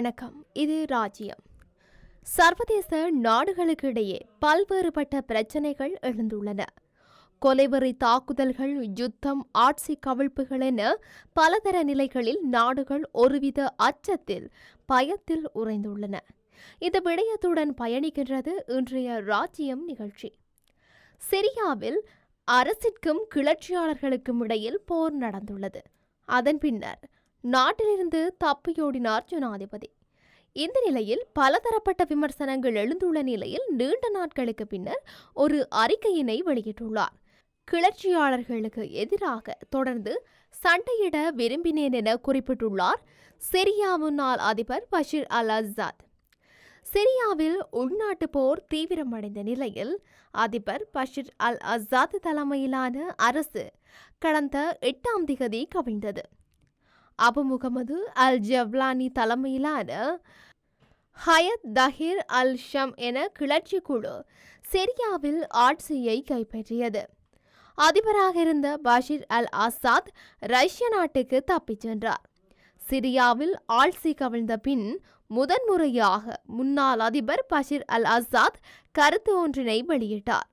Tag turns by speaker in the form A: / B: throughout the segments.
A: வணக்கம். இது ராஜ்யம். சர்வதேச நாடுகளுக்கு இடையே பல்வேறுபட்ட பிரச்சனைகள் எழுந்துள்ளன. கொலைவெறி தாக்குதல்கள் யுத்தம் ஆட்சி கவிழ்ப்புகள் என பலதர நிலைகளில் நாடுகள் ஒருவித அச்சத்தில் பயத்தில் உறைந்துள்ளன. இந்த விடயத்துடன் பயணிக்கின்றது இன்றைய ராஜ்யம் நிகழ்ச்சி. சிரியாவில் அரசிற்கும் கிளர்ச்சியாளர்களுக்கும் இடையில் போர் நடந்துள்ளது. அதன் பின்னர் நாட்டிலிருந்து தப்பியோடினார் ஜனாதிபதி. இந்த நிலையில் பலதரப்பட்ட விமர்சனங்கள் எழுந்துள்ள நிலையில் நீண்ட நாட்களுக்கு பின்னர் ஒரு அறிக்கையினை வெளியிட்டுள்ளார். கிளர்ச்சியாளர்களுக்கு எதிராக தொடர்ந்து சண்டையிட விரும்பினேன் என குறிப்பிட்டுள்ளார் சிரியா முன்னாள் அதிபர் பஷீர் அல் அசாத். சிரியாவில் உள்நாட்டு போர் தீவிரமடைந்த நிலையில் அதிபர் பஷீர் அல் அசாத் தலைமையிலான அரசு கடந்த எட்டாம் திகதி கவிழ்ந்தது. அபு முகமது அல் ஜவ்லானி தலைமையிலான ஹயத் தஹீர் அல் ஷம் என கிளர்ச்சி குழு சிரியாவில் ஆட்சியை கைப்பற்றியது. அதிபராக இருந்த பஷீர் அல் ஆசாத் ரஷ்ய நாட்டுக்கு தப்பிச் சென்றார். சிரியாவில் ஆட்சி கவிழ்ந்த பின் முதன்முறையாக முன்னாள் அதிபர் பஷீர் அல் ஆசாத் கருத்து ஒன்றினை வெளியிட்டார்.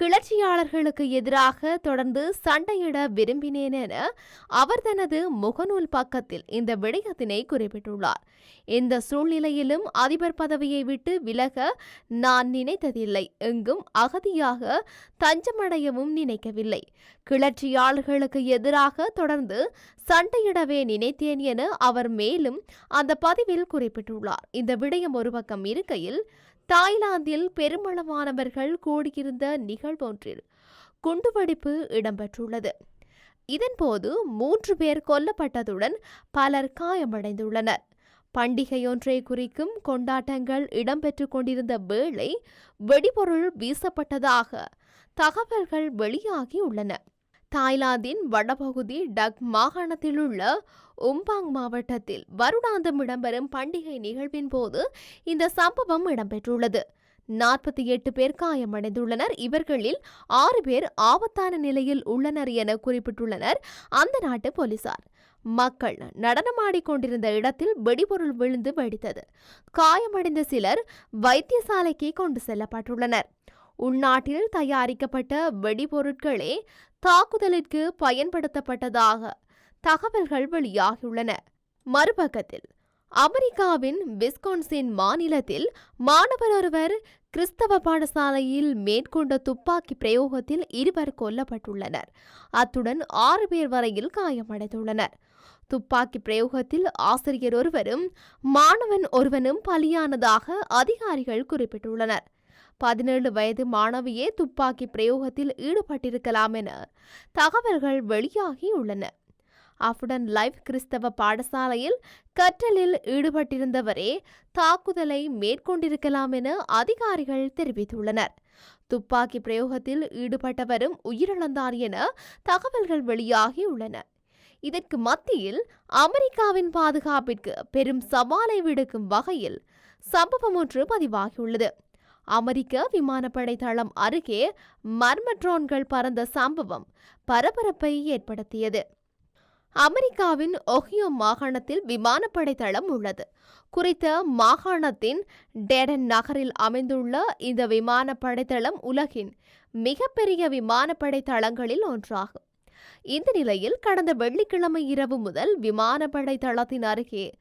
A: கிளர்ச்சியாளர்களுக்கு எதிராக தொடர்ந்து சண்டையிட விரும்பினேன் என அவர் தனது முகநூல் பக்கத்தில் இந்த விடயத்தினை குறிப்பிட்டுள்ளார். இந்த சூழ்நிலையிலும் அதிபர் பதவியை விட்டு விலக நான் நினைத்ததில்லை. எங்கும் அகதியாக தஞ்சமடையவும் நினைக்கவில்லை. கிளர்ச்சியாளர்களுக்கு எதிராக தொடர்ந்து சண்டையிடவே நினைத்தேன் என அவர் மேலும் அந்த பதிவில் குறிப்பிட்டுள்ளார். இந்த விடயம் ஒரு பக்கம் இருக்கையில் தாய்லாந்தில் பெருமளவானவர்கள் கூடியிருந்த நிகழ்வொன்றில் குண்டுவெடிப்பு இடம்பெற்றுள்ளது. இதன்போது மூன்று பேர் கொல்லப்பட்டதுடன் பலர் காயமடைந்துள்ளனர். பண்டிகையொன்றை குறிக்கும் கொண்டாட்டங்கள் இடம்பெற்றுக் கொண்டிருந்த வேளை வெடிபொருள் வீசப்பட்டதாக தகவல்கள் வெளியாகியுள்ளன. தாய்லாந்தின் வடபகுதி டக் மாகாணத்திலுள்ள உம்பாங் மாவட்டத்தில் வருடாந்தம் இடம்பெறும் பண்டிகை நிகழ்வின் போது இந்த சம்பவம் இடம்பெற்றுள்ளது. நாற்பத்தி எட்டு பேர் காயமடைந்துள்ளனர். இவர்களில் ஆறு பேர் ஆபத்தான நிலையில் உள்ளனர் என குறிப்பிட்டுள்ளனர் அந்த நாட்டு போலீசார். மக்கள் நடனமாடிக்கொண்டிருந்த இடத்தில் வெடிபொருள் விழுந்து வெடித்தது. காயமடைந்த சிலர் வைத்தியசாலைக்கு கொண்டு செல்லப்பட்டுள்ளனர். உள்நாட்டில் தயாரிக்கப்பட்ட வெடிபொருட்களே தாக்குதலிற்கு பயன்படுத்தப்பட்டதாக தகவல்கள் வெளியாகியுள்ளன. மறுபக்கத்தில் அமெரிக்காவின் விஸ்கான்சின் மாநிலத்தில் மாணவர் ஒருவர் கிறிஸ்தவ பாடசாலையில் மேற்கொண்ட துப்பாக்கி பிரயோகத்தில் இருவர் கொல்லப்பட்டுள்ளனர். அத்துடன் ஆறு பேர் வரையில் காயமடைந்துள்ளனர். துப்பாக்கி பிரயோகத்தில் ஆசிரியர் ஒருவரும் மாணவன் ஒருவனும் பலியானதாக அதிகாரிகள் குறிப்பிட்டுள்ளனர். பதினேழு வயது மாணவியே துப்பாக்கி பிரயோகத்தில் ஈடுபட்டிருக்கலாம் என தகவல்கள் வெளியாகியுள்ளன. அஃபுடன் லைவ் கிறிஸ்தவ பாடசாலையில் கற்றலில் ஈடுபட்டிருந்தவரே தாக்குதலை மேற்கொண்டிருக்கலாம் என அதிகாரிகள் தெரிவித்துள்ளனர். துப்பாக்கி பிரயோகத்தில் ஈடுபட்டவரும் உயிரிழந்தார் என தகவல்கள் வெளியாகியுள்ளன. இதற்கு மத்தியில் அமெரிக்காவின் பாதுகாப்பிற்கு பெரும் சவாலை விடுக்கும் வகையில் சம்பவம் ஒன்று பதிவாகியுள்ளது. அமெரிக்க விமானப்படை தளம் அருகே மர்ம ட்ரோன்கள் பறந்த சம்பவம் பரபரப்பை ஏற்படுத்தியது. அமெரிக்காவின் ஒஹியோ மாகாணத்தில் விமானப்படை தளம் உள்ளது. குறித்த மாகாணத்தின் டேடன் நகரில் அமைந்துள்ள இந்த விமானப்படை தளம் உலகின் மிகப்பெரிய விமானப்படை தளங்களில் ஒன்றாகும். இந்த நிலையில் கடந்த வெள்ளிக்கிழமை இரவு முதல் விமானப்படை தளத்தின் அருகே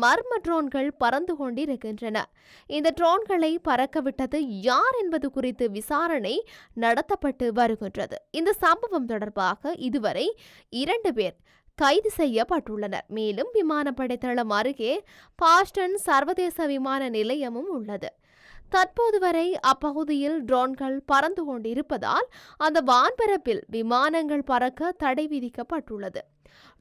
A: மர்ம ட்ரோன்கள் பறந்து கொண்டிருக்கின்றன. இந்த ட்ரோன்களை பறக்கவிட்டது யார் என்பது குறித்து விசாரணை நடத்தப்பட்டு வருகின்றது. இந்த சம்பவம் தொடர்பாக இதுவரை இரண்டு பேர் கைது செய்யப்பட்டுள்ளனர். மேலும் விமானப்படை தளம் அருகே பாஸ்டன் சர்வதேச விமான நிலையமும் உள்ளது. தற்போது வரை அப்பகுதியில் ட்ரோன்கள் பறந்து கொண்டிருப்பதால் அந்த வான்பரப்பில் விமானங்கள் பறக்க தடை விதிக்கப்பட்டுள்ளது.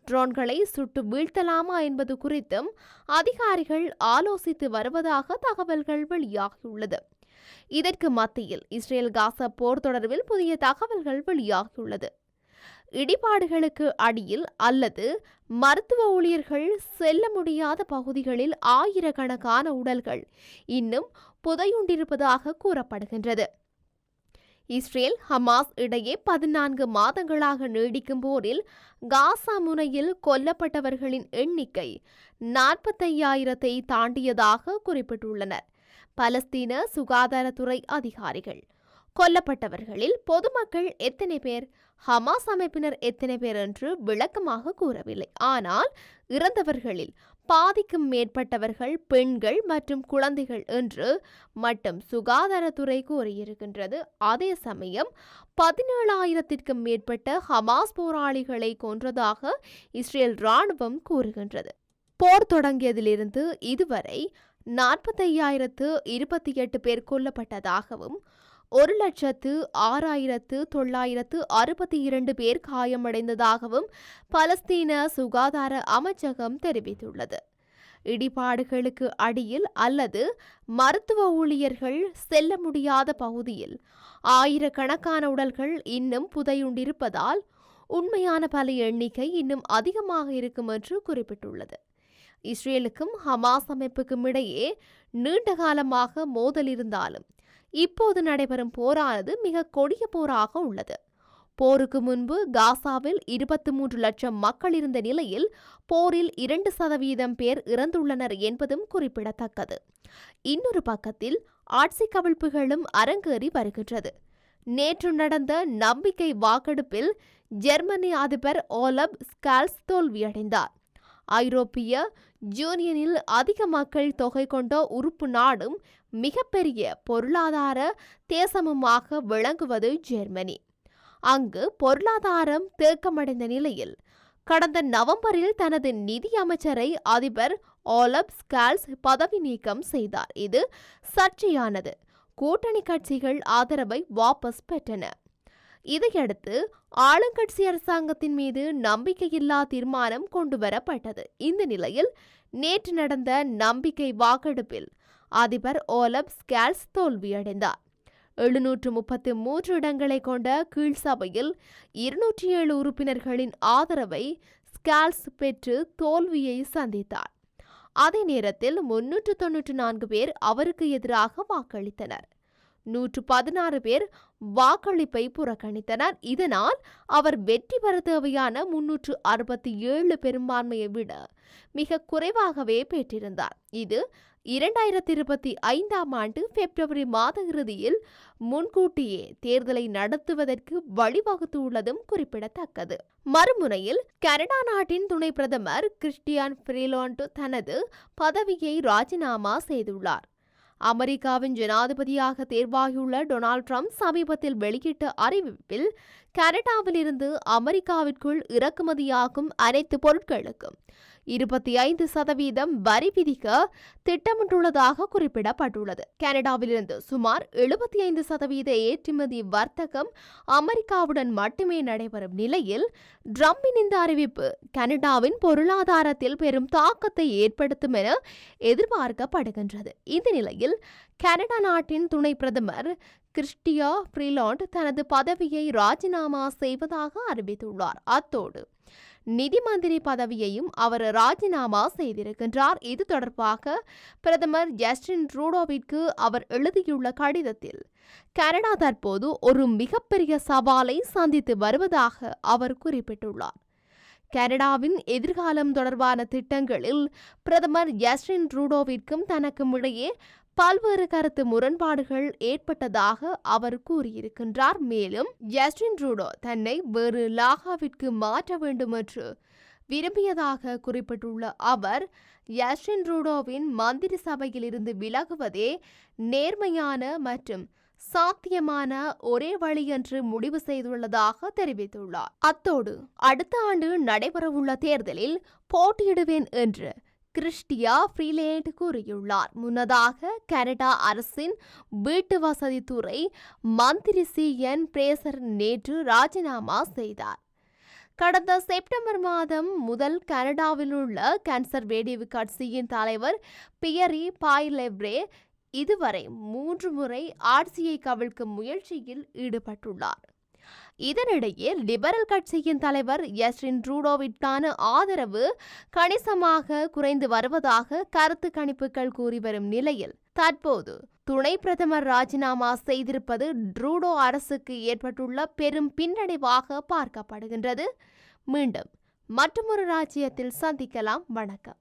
A: ட்ரோன்களை சுட்டு வீழ்த்தலாமா என்பது குறித்தும் அதிகாரிகள் ஆலோசித்து வருவதாக தகவல்கள் வெளியாகியுள்ளது. இதற்கு மத்தியில் இஸ்ரேல் காசா போர் தொடர்பில் புதிய தகவல்கள் வெளியாகியுள்ளது. இடிபாடுகளுக்கு அடியில் அல்லது மருத்துவ ஊழியர்கள் செல்ல முடியாத பகுதிகளில் ஆயிரக்கணக்கான உடல்கள் இன்னும் புதையுண்டிருப்பதாக கூறப்படுகின்றது. இஸ்ரேல் ஹமாஸ் இடையே பதினான்கு மாதங்களாக நீடிக்கும் போரில் காசா முனையில் கொல்லப்பட்டவர்களின் எண்ணிக்கை நாற்பத்தையாயிரத்தை தாண்டியதாக குறிப்பிட்டுள்ளனர். பலஸ்தீன சுகாதாரத்துறை அதிகாரிகள் கொல்லப்பட்டவர்களில் பொதுமக்கள் எத்தனை பேர் ஹமாஸ் அமைப்பினர் எத்தனை பேர் என்று விளக்கமாக கூறவில்லை. ஆனால் இறந்தவர்களில் பாதிக்கும் மேற்பட்டவர்கள் பெண்கள் மற்றும் குழந்தைகள் என்று மட்டும் சுகாதாரத்துறை கூறியிருக்கின்றது. அதே சமயம் பதினேழாயிரத்திற்கும் மேற்பட்ட ஹமாஸ் போராளிகளை கொன்றதாக இஸ்ரேல் ராணுவம் கூறுகின்றது. போர் தொடங்கியதிலிருந்து இதுவரை நாற்பத்தையாயிரத்து இருபத்தி எட்டு பேர் கொல்லப்பட்டதாகவும் ஒரு லட்சத்து ஆறாயிரத்து தொள்ளாயிரத்து அறுபத்தி இரண்டு பேர் காயமடைந்ததாகவும் பலஸ்தீன சுகாதார அமைச்சகம் தெரிவித்துள்ளது. இடிபாடுகளுக்கு அடியில் அல்லது மருத்துவ ஊழியர்கள் செல்ல முடியாத பகுதியில் ஆயிரக்கணக்கான உடல்கள் இன்னும் புதையுண்டிருப்பதால் உண்மையான பல எண்ணிக்கை இன்னும் அதிகமாக இருக்கும் என்று குறிப்பிட்டுள்ளது. இஸ்ரேலுக்கும் ஹமாஸ் அமைப்புக்கும் இடையே நீண்ட காலமாக மோதல் இருந்தாலும் இப்போது நடைபெறும் போரானது மிக கொடிய போராக உள்ளது. போருக்கு முன்பு காசாவில் இருபத்தி மூன்று லட்சம் மக்கள் இருந்த நிலையில் போரில் இரண்டு சதவீதம் பேர் இறந்துள்ளனர் என்பதும் குறிப்பிடத்தக்கது. இன்னொரு பக்கத்தில் ஆட்சி கவிழ்ப்புகளும் அரங்கேறி வருகின்றது. நேற்று நடந்த நம்பிக்கை வாக்கெடுப்பில் ஜெர்மனி அதிபர் ஓலப் ஸ்கால்ஸ் தோல்வியடைந்தார். ஐரோப்பிய யூனியனில் அதிக மக்கள் தொகை கொண்ட உறுப்பு நாடும் மிகப்பெரிய பொருளாதார தேசமுமாக விளங்குவது ஜெர்மனி. அங்கு பொருளாதாரம் தேக்கமடைந்த நிலையில் கடந்த நவம்பரில் தனது நிதி அமைச்சரை அதிபர் ஓலப் ஸ்கால்ஸ் பதவி நீக்கம் செய்தார். இது சர்ச்சையானது. கூட்டணி கட்சிகள் ஆதரவை வாபஸ் பெற்றன. இதையடுத்து ஆளுங்கட்சி அரசாங்கத்தின் மீது நம்பிக்கையில்லா தீர்மானம் கொண்டுவரப்பட்டது. இந்த நிலையில் நேற்று நடந்த நம்பிக்கை வாக்கெடுப்பில் அதிபர் ஓலப் ஸ்கேல்ஸ் தோல்வியடைந்தார். எழுநூற்று முப்பத்தி மூன்று இடங்களை கொண்ட கீழ் சபையில் இருநூற்றி ஏழு உறுப்பினர்களின் ஆதரவை ஸ்கேல்ஸ் பெற்று தோல்வியை சந்தித்தார். அதே நேரத்தில் முன்னூற்று தொன்னூற்று நான்கு பேர் அவருக்கு எதிராக வாக்களித்தனர். நூற்று பதினாறு பேர் வாக்களிப்பை புறக்கணித்தனர். இதனால் அவர் வெற்றி பெற தேவையான முன்னூற்று அறுபத்தி ஏழு பெரும்பான்மையை விட மிக குறைவாகவே பெற்றிருந்தார். இது இரண்டாயிரத்தி இருபத்தி ஐந்தாம் ஆண்டு பிப்ரவரி மாத இறுதியில் முன்கூட்டியே தேர்தலை நடத்துவதற்கு வழிவகுத்துள்ளதும் குறிப்பிடத்தக்கது. மறுமுனையில் கனடா நாட்டின் துணை பிரதமர் கிறிஸ்டியான் ஃப்ரீலாண்ட் தனது பதவியை ராஜினாமா செய்துள்ளார். அமெரிக்காவின் ஜனாதிபதியாக தேர்வாகியுள்ள டொனால்ட் ட்ரம்ப் சமீபத்தில் வெளியிட்ட அறிவிப்பில் கனடாவிலிருந்து அமெரிக்காவிற்குள் இறக்குமதியாகும் அனைத்து பொருட்களுக்கும் இருபத்தி ஐந்து சதவீதம் வரி விதிக்க திட்டமிட்டுள்ளதாக குறிப்பிடப்பட்டுள்ளது. கனடாவிலிருந்து சுமார் எழுபத்தி ஐந்து சதவீத ஏற்றுமதி வர்த்தகம் அமெரிக்காவுடன் மட்டுமே நடைபெறும் நிலையில் ட்ரம்பின் இந்த அறிவிப்பு கனடாவின் பொருளாதாரத்தில் பெரும் தாக்கத்தை ஏற்படுத்தும் என எதிர்பார்க்கப்படுகின்றது. இந்த நிலையில் கனடா நாட்டின் துணை பிரதமர் கிறிஸ்டியா ஃப்ரீலாண்ட் தனது பதவியை ராஜினாமா செய்வதாக அறிவித்துள்ளார். அத்தோடு நிதி மந்திரி பதவியையும் அவர் ராஜினாமா செய்திருக்கின்றார். இது தொடர்பாக பிரதமர் ஜஸ்டின் ட்ரூடோவிற்கு அவர் எழுதியுள்ள கடிதத்தில் கனடா தற்போது ஒரு மிகப்பெரிய சவாலை சந்தித்து வருவதாக அவர் குறிப்பிட்டுள்ளார். கனடாவின் எதிர்காலம் தொடர்பான திட்டங்களில் பிரதமர் ஜஸ்டின் ட்ரூடோவிற்கும் தனக்கும் இடையே பல்வேறு கருத்து முரண்பாடுகள் ஏற்பட்டதாக அவர் கூறியிருக்கின்றார். மேலும் ஜஸ்டின் ட்ரூடோ தன்னை வேறு லாகாவிற்கு மாற்ற வேண்டும் என்று விரும்பியதாக குறிப்பிட்டுள்ள அவர் ஜஸ்டின் ட்ரூடோவின் மந்திரி சபையிலிருந்து விலகுவதே நேர்மையான மற்றும் சாத்தியமான ஒரே வழி என்று முடிவு செய்துள்ளதாக தெரிவித்துள்ளார். அத்தோடு அடுத்த ஆண்டு நடைபெறவுள்ள தேர்தலில் போட்டியிடுவேன் என்று கிறிஸ்டியா ஃப்ரீலேண்ட் கூறியுள்ளார். முன்னதாக கனடா அரசின் வீட்டு வசதித்துறை மந்திரி சி. என். பிரேசர் நேற்று ராஜினாமா செய்தார். கடந்த செப்டம்பர் மாதம் முதல் கனடாவில் உள்ள கன்சர்வேட்டிவ் கட்சியின் தலைவர் பியரி பாய்லெவ்ரே இதுவரை மூன்று முறை ஆட்சியை கவிழ்க்கும் முயற்சியில் ஈடுபட்டுள்ளார். இதனிடையே லிபரல் கட்சியின் தலைவர் எஸ்ரின் ட்ரூடோவிற்கான ஆதரவு கணிசமாக குறைந்து வருவதாக கருத்து கணிப்புகள் கூறி வரும் நிலையில் தற்போது துணை பிரதமர் ராஜினாமா செய்திருப்பது ட்ரூடோ அரசுக்கு ஏற்பட்டுள்ள பெரும் பின்னடைவாக பார்க்கப்படுகின்றது. மீண்டும் மற்றொரு ராஜ்யத்தில் சந்திக்கலாம். வணக்கம்.